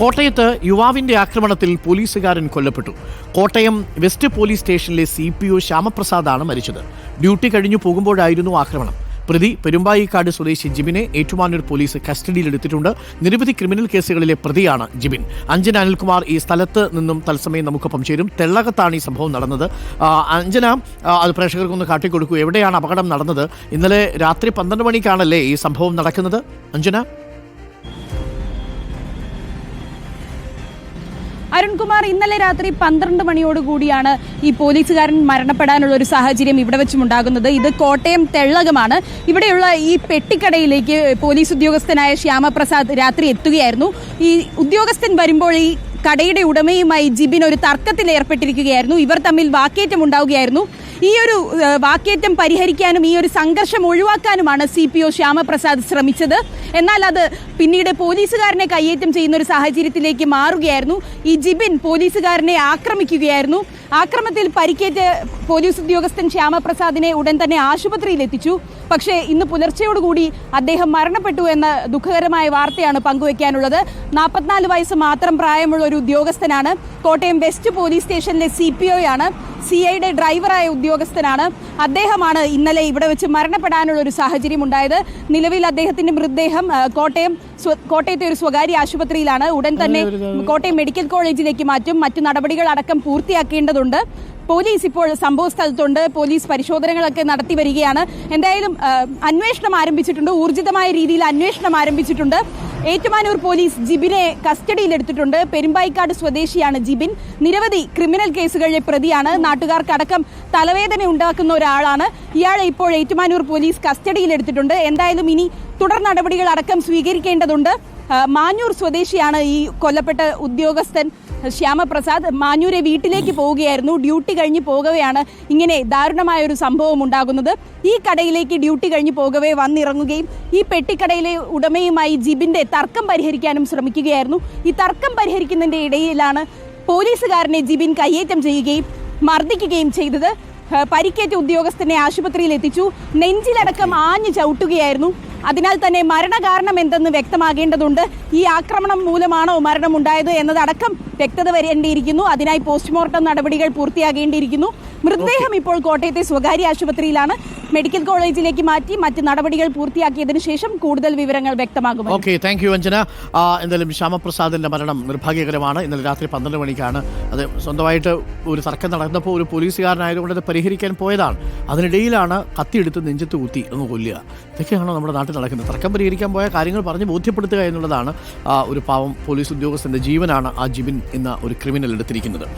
കോട്ടയത്ത് യുവാവിന്റെ ആക്രമണത്തിൽ പോലീസുകാരൻ കൊല്ലപ്പെട്ടു. കോട്ടയം വെസ്റ്റ് പോലീസ് സ്റ്റേഷനിലെ സി പി ഒ ശ്യാമപ്രസാദാണ് മരിച്ചത്. ഡ്യൂട്ടി കഴിഞ്ഞു പോകുമ്പോഴായിരുന്നു ആക്രമണം. പ്രതി പെരുമ്പായിക്കാട് സ്വദേശി ജിബിനെ ഏറ്റുമാനൂർ പോലീസ് കസ്റ്റഡിയിലെടുത്തിട്ടുണ്ട്. നിരവധി ക്രിമിനൽ കേസുകളിലെ പ്രതിയാണ് ജിബിൻ. അഞ്ജന അനിൽകുമാർ ഈ സ്ഥലത്ത് നിന്നും തത്സമയം നമുക്കൊപ്പം ചേരും തെള്ളകത്താണ് ഈ സംഭവം നടന്നത്. അഞ്ജന അത് പ്രേക്ഷകർക്കൊന്ന് കാട്ടിക്കൊടുക്കൂ. എവിടെയാണ് അപകടം നടന്നത്? ഇന്നലെ രാത്രി പന്ത്രണ്ട് മണിക്കാണല്ലേ ഈ സംഭവം നടക്കുന്നത്? അഞ്ജന? അരുൺകുമാർ ഇന്നലെ രാത്രി പന്ത്രണ്ട് മണിയോടുകൂടിയാണ് ഈ പോലീസുകാരൻ മരണപ്പെടാനുള്ള ഒരു സാഹചര്യം ഇവിടെ വെച്ചും ഉണ്ടാകുന്നത് ഇത് കോട്ടയം തെള്ളകമാണ്. ഇവിടെയുള്ള ഈ പെട്ടിക്കടയിലേക്ക് പോലീസ് ഉദ്യോഗസ്ഥനായ ശ്യാമപ്രസാദ് രാത്രി എത്തുകയായിരുന്നു. ഈ ഉദ്യോഗസ്ഥൻ വരുമ്പോൾ ഈ കടയുടെ ഉടമയുമായി ജിബിൻ ഒരു തർക്കത്തിൽ ഏർപ്പെട്ടിരിക്കുകയായിരുന്നു ഇവർ തമ്മിൽ വാക്കേറ്റം ഉണ്ടാവുകയായിരുന്നു ഈ ഒരു വാക്കേറ്റം പരിഹരിക്കാനും ഈ ഒരു സംഘർഷം ഒഴിവാക്കാനുമാണ് സി പി ഒ ശ്യാമപ്രസാദ് ശ്രമിച്ചത്. എന്നാൽ അത് പിന്നീട് പോലീസുകാരനെ കയ്യേറ്റം ചെയ്യുന്ന ഒരു സാഹചര്യത്തിലേക്ക് മാറുകയായിരുന്നു. ഈ ജിബിൻ പോലീസുകാരനെ ആക്രമിക്കുകയായിരുന്നു. ആക്രമത്തിൽ പരിക്കേറ്റ് പോലീസ് ഉദ്യോഗസ്ഥൻ ശ്യാമപ്രസാദിനെ ഉടൻ തന്നെ ആശുപത്രിയിൽ എത്തിച്ചു പക്ഷേ ഇന്ന് പുലർച്ചയോടുകൂടി അദ്ദേഹം മരണപ്പെട്ടു എന്ന ദുഃഖകരമായ വാർത്തയാണ് പങ്കുവയ്ക്കാനുള്ളത് നാൽപ്പത്തിനാല് വയസ്സ് മാത്രം പ്രായമുള്ള ഒരു ഉദ്യോഗസ്ഥനാണ്. കോട്ടയം വെസ്റ്റ് പോലീസ് സ്റ്റേഷനിലെ സി പി ഒയാണ് സി ഐയുടെ ഡ്രൈവറായ ഉദ്യോഗസ്ഥനാണ്. അദ്ദേഹമാണ് ഇന്നലെ ഇവിടെ വെച്ച് മരണപ്പെടാനുള്ള ഒരു സാഹചര്യം ഉണ്ടായത്. നിലവിൽ അദ്ദേഹത്തിന്റെ മൃതദേഹം കോട്ടയം കോട്ടയത്തെ ഒരു സ്വകാര്യ ആശുപത്രിയിലാണ്. ഉടൻ തന്നെ കോട്ടയം മെഡിക്കൽ കോളേജിലേക്ക് മാറ്റും. മറ്റു നടപടികൾ അടക്കം പൂർത്തിയാക്കേണ്ടതുണ്ട്. പോലീസ് ഇപ്പോൾ സംഭവ സ്ഥലത്തുണ്ട്. പോലീസ് പരിശോധനകളൊക്കെ നടത്തി വരികയാണ്. എന്തായാലും അന്വേഷണം ആരംഭിച്ചിട്ടുണ്ട്. ഊർജിതമായ രീതിയിൽ അന്വേഷണം ആരംഭിച്ചിട്ടുണ്ട്. ഏറ്റുമാനൂർ പോലീസ് ജിബിനെ കസ്റ്റഡിയിലെടുത്തിട്ടുണ്ട്. പെരുമ്പായിക്കാട് സ്വദേശിയാണ് ജിബിൻ. നിരവധി ക്രിമിനൽ കേസുകളിലെ പ്രതിയാണ്. നാട്ടുകാർക്കടക്കം തലവേദന ഉണ്ടാക്കുന്ന ഒരാളാണ്. ഇയാളെ ഇപ്പോൾ ഏറ്റുമാനൂർ പോലീസ് കസ്റ്റഡിയിലെടുത്തിട്ടുണ്ട്. എന്തായാലും ഇനി തുടർ നടപടികൾ അടക്കം സ്വീകരിക്കേണ്ടതുണ്ട്. മാഞ്ഞൂർ സ്വദേശിയാണ് ഈ കൊല്ലപ്പെട്ട ഉദ്യോഗസ്ഥൻ ശ്യാമപ്രസാദ്. മാഞ്ഞൂരെ വീട്ടിലേക്ക് പോവുകയായിരുന്നു. ഡ്യൂട്ടി കഴിഞ്ഞ് പോകവെയാണ് ഇങ്ങനെ ദാരുണമായ ഒരു സംഭവം ഉണ്ടാകുന്നത്. ഈ കടയിലേക്ക് ഡ്യൂട്ടി കഴിഞ്ഞ് പോകവേ വന്നിറങ്ങുകയും ഈ പെട്ടിക്കടയിലെ ഉടമയുമായി ജിബിന്റെ തർക്കം പരിഹരിക്കാനും ശ്രമിക്കുകയായിരുന്നു. ഈ തർക്കം പരിഹരിക്കുന്നതിന്റെ ഇടയിലാണ് പോലീസുകാരനെ ജിബിൻ കയ്യേറ്റം ചെയ്യുകയും മർദ്ദിക്കുകയും ചെയ്തത്. പരിക്കേറ്റ ഉദ്യോഗസ്ഥനെ ആശുപത്രിയിൽ എത്തിച്ചു. നെഞ്ചിലടക്കം ആഞ്ഞു ചവിട്ടുകയായിരുന്നു. അതിനാൽ തന്നെ മരണകാരണം എന്തെന്ന് വ്യക്തമാകേണ്ടതുണ്ട്. ഈ ആക്രമണം മൂലമാണോ മരണമുണ്ടായത് എന്നതടക്കം വ്യക്തത വരേണ്ടിയിരിക്കുന്നു. അതിനായി പോസ്റ്റ്മോർട്ടം നടപടികൾ പൂർത്തിയാകേണ്ടിയിരിക്കുന്നു. മൃതദേഹം ഇപ്പോൾ കോട്ടയത്തെ സ്വകാര്യ ആശുപത്രിയിലാണ്. മെഡിക്കൽ കോളേജിലേക്ക് മാറ്റി മറ്റ് നടപടികൾ പൂർത്തിയാക്കിയതിന് ശേഷം കൂടുതൽ വിവരങ്ങൾ വ്യക്തമാകും. Okay thank you Anjana. എന്തായാലും ശ്യാമപ്രസാദിന്റെ മരണം നിർഭാഗ്യകരമാണ്. ഇന്നലെ രാത്രി പന്ത്രണ്ട് മണിക്കാണ്. അത് സ്വന്തമായിട്ട് ഒരു തർക്കം നടന്നപ്പോൾ ഒരു പോലീസുകാരനായതുകൊണ്ട് അത് പരിഹരിക്കാൻ പോയതാണ്. അതിനിടയിലാണ് കത്തിയെടുത്ത് നെഞ്ചത്ത് കുത്തി ഒന്ന് കൊല്ലുക. ഇതൊക്കെയാണോ നമ്മുടെ നാട്ടിൽ നടക്കുന്നത്. തർക്കം പരിഹരിക്കാൻ പോയ കാര്യങ്ങൾ പറഞ്ഞ് ബോധ്യപ്പെടുത്തുക എന്നുള്ളതാണ് ഒരു പാവം പോലീസ് ഉദ്യോഗസ്ഥന്റെ ജീവനാണ് ആ ജിബിൻ എന്ന ഒരു ക്രിമിനൽ എടുത്തിരിക്കുന്നത്.